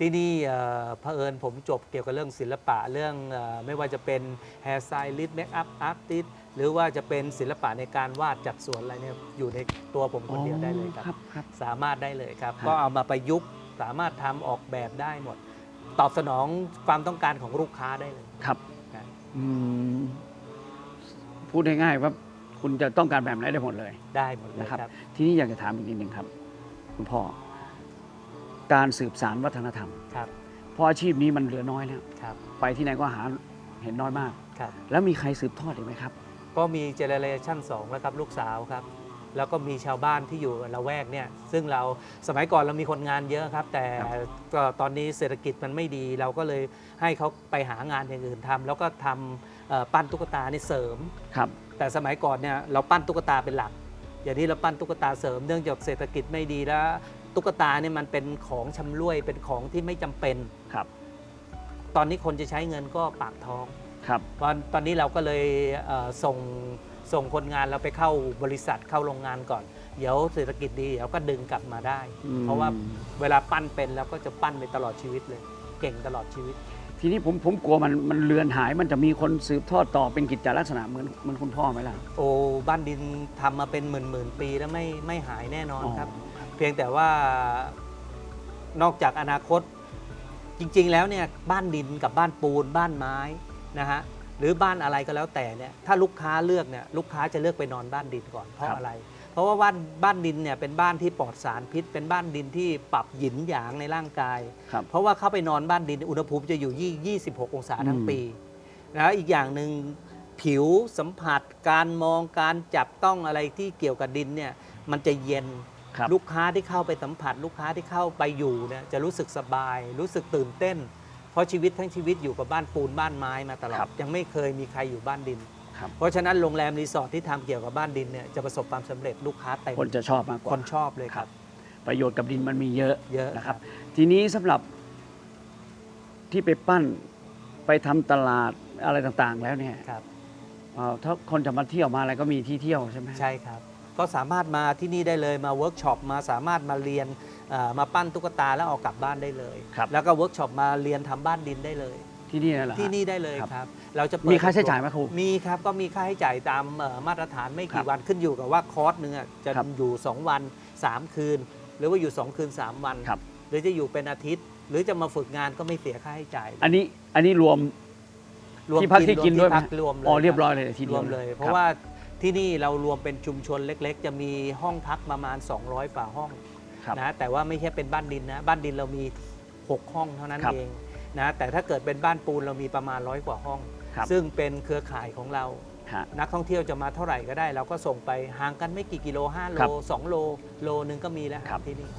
ที่นี่เอ่อเผอิญผมจบเกี่ยวกับเรื่องศิลปะเรื่องเออไม่ว่าจะเป็น hair stylist makeup artist หรือว่าจะเป็นศิลปะในการวาดจัดสวนอะไรเนี่ยอยู่ในตัวผมคนเดียวได้เลยคครัรับบครับ สามารถได้เลยครับครับ ก็เอามาประยุกต์สามารถทำออกแบบได้หมด ตอบสนองความต้องการของลูกค้าได้เลยครับครับอืมพูดง่ายๆว่าคุณจะต้องการแบบไหนได้หมดเลย ได้หมดเลยนะครับครับทีนี้อยากจะถามอีกนิดหนึ่งครับ คุณพ่อ การสืบสารวัฒนธรรมครับเพราะอาชีพนี้มันเหลือน้อยแล้วครับไปที่ไหนก็หาเห็นน้อยมาก ครับ แล้วมีใครสืบทอดอีกไหมครับ ก็มีเจเนเรชัน2แล้วครับลูกสาวครับ แล้วก็มีชาวบ้านที่อยู่ละแวกเนี่ยซึ่งเราสมัยก่อนเรามีคนงานเยอะครับ แต่ครับก็ตอนนี้เศรษฐกิจมันไม่ดีเราก็เลยให้เขาไปหางานอย่างอื่นทำแล้วก็ทำเอ่อปั้นตุ๊กตานี่เสริม ครับ แต่สมัยก่อนเนี่ยเราปั้นตุ๊กตาเป็นหลัก อย่างนี้เราปั้นตุ๊กตาเสริมเนื่องจากเศรษฐกิจไม่ดีแล้ว ตุ๊กตาเนี่ยมันเป็นของชำร่วยเป็นของที่ไม่จำเป็นครับ ตอนนี้คนจะใช้เงินก็ปากท้องครับตอนตอนนี้เราก็เลยเอ่อส่งส่งคนงานเราไปเข้าบริษัทเข้าโรงงานก่อน เดี๋ยวเศรษฐกิจดีเดี๋ยวก็ดึงกลับมาได้อืมเพราะว่าเวลาปั้นเป็นแล้วก็จะปั้นไปตลอดชีวิตเลย เก่งตลอดชีวิต ทีนี้ผมผมกลัวมันมันเลือนหายมันจะมีคนสืบทอดต่อเป็นกิจจลักษณะเหมือนเหมือนคุณพ่อไหมล่ะ โอ้บ้านดินทำมาเป็นหมื่นหมื่นๆปีแล้วไม่ไม่หายแน่นอนอ๋อครับ เพียงแต่ว่านอกจากอนาคตจริง ๆ แล้วเนี่ยบ้านดินกับบ้านปูนบ้านไม้นะฮะหรือบ้านอะไรก็แล้วแต่เนี่ยถ้าลูกค้าเลือกเนี่ยลูกค้าจะเลือกไปนอนบ้านดินก่อนเพราะอะไร เพราะว่าบ้านบ้านดินเนี่ยเป็นบ้านที่ปลอดสารพิษ เป็นบ้านดินที่ปรับหยินหยางในร่างกายครับเพราะว่าเข้าไปนอนบ้านดินอุณหภูมิจะอยู่ยี่26 องศาทั้งอืมปีนะอีกอย่างหนึ่งผิวสัมผัสการมองการจับต้องอะไรที่เกี่ยวกับดินเนี่ยมันจะเย็น ครับลูกค้าที่เข้าไปสัมผัส ลูกค้าที่เข้าไปอยู่เนี่ยจะรู้สึกสบาย รู้สึกตื่นเต้น เพราะชีวิตทั้งชีวิตอยู่กับบ้านปูนบ้านไม้มาตลอครัดบยังไม่เคยมีใครอยู่บ้านดิน ครับ เพราะฉะนั้นโรงแรมรีสอร์ทที่ทำเกี่ยวกับบ้านดินเนี่ยจะประสบความสำเร็จลูกค้าเต็มคนจะชอบมากกคว่านชอบเลยครับ ประโยชน์กับดินมันมีเยอะเยอะ นะครับ ทีนี้สำหรับที่ไปปั้นไปทำตลาดอะไรต่างๆ แล้วเนี่ยครับ เอ่อถ้าคนจะมาเที่ยวมาอะไรก็มีที่เที่ยวใช่ไหมใช่ครับ ก็สามารถมาที่นี่ได้เลยมาเวิร์กช็อปมาสามารถมาเรียนเอ่อมาปั้นตุ๊กตาแล้วเอากลับบ้านได้เลยครับแล้วก็เวิร์กช็อปมาเรียนทำบ้านดินได้เลยที่นี่นั่นแหละที่นี่ได้เลยครับครับเราจะเปิดมีค่าใช้จ่ายไหมครูมีครับก็มีค่าใช้จ่ายตามเอ่อมาตรฐานไม่ครักี่บวันขึ้นอยู่กับว่าคอร์สหนึงอะจะครับอยู่ 2 วัน 3 คืน หรือว่าอยู่ 2 คืน 3 วันครับหรือจะอยู่เป็นอาทิตย์ หรือจะมาฝึกงานก็ไม่เสียค่าใช้จ่าย อันนี้อันนี้รวมที่พักที่กินด้วยไหมพักรวมเลยอ๋อคเรียบร้อยเลยทีรเดียวมเลย เพคราะบว่า ที่นี่เรารวมเป็นชุมชนเล็ก ๆ จะมีห้องพักประมาณ 200กว่าห้องครับนะแต่ว่าไม่ใช่เป็นบ้านดินนะบ้านดินเรามี 6 ห้องเท่านั้นครับเองนะแต่ถ้าเกิดเป็นบ้านปูนเรามีประมาณร้อยกว่าห้อง ครับ ซึ่งเป็นเครือข่ายของเรา ฮะ นักท่องเที่ยวจะมาเท่าไหร่ก็ได้ เราก็ส่งไปห่างกันไม่กี่กิโล5โลครับ2โลโลนึงก็มีแล้วครับ ที่นี่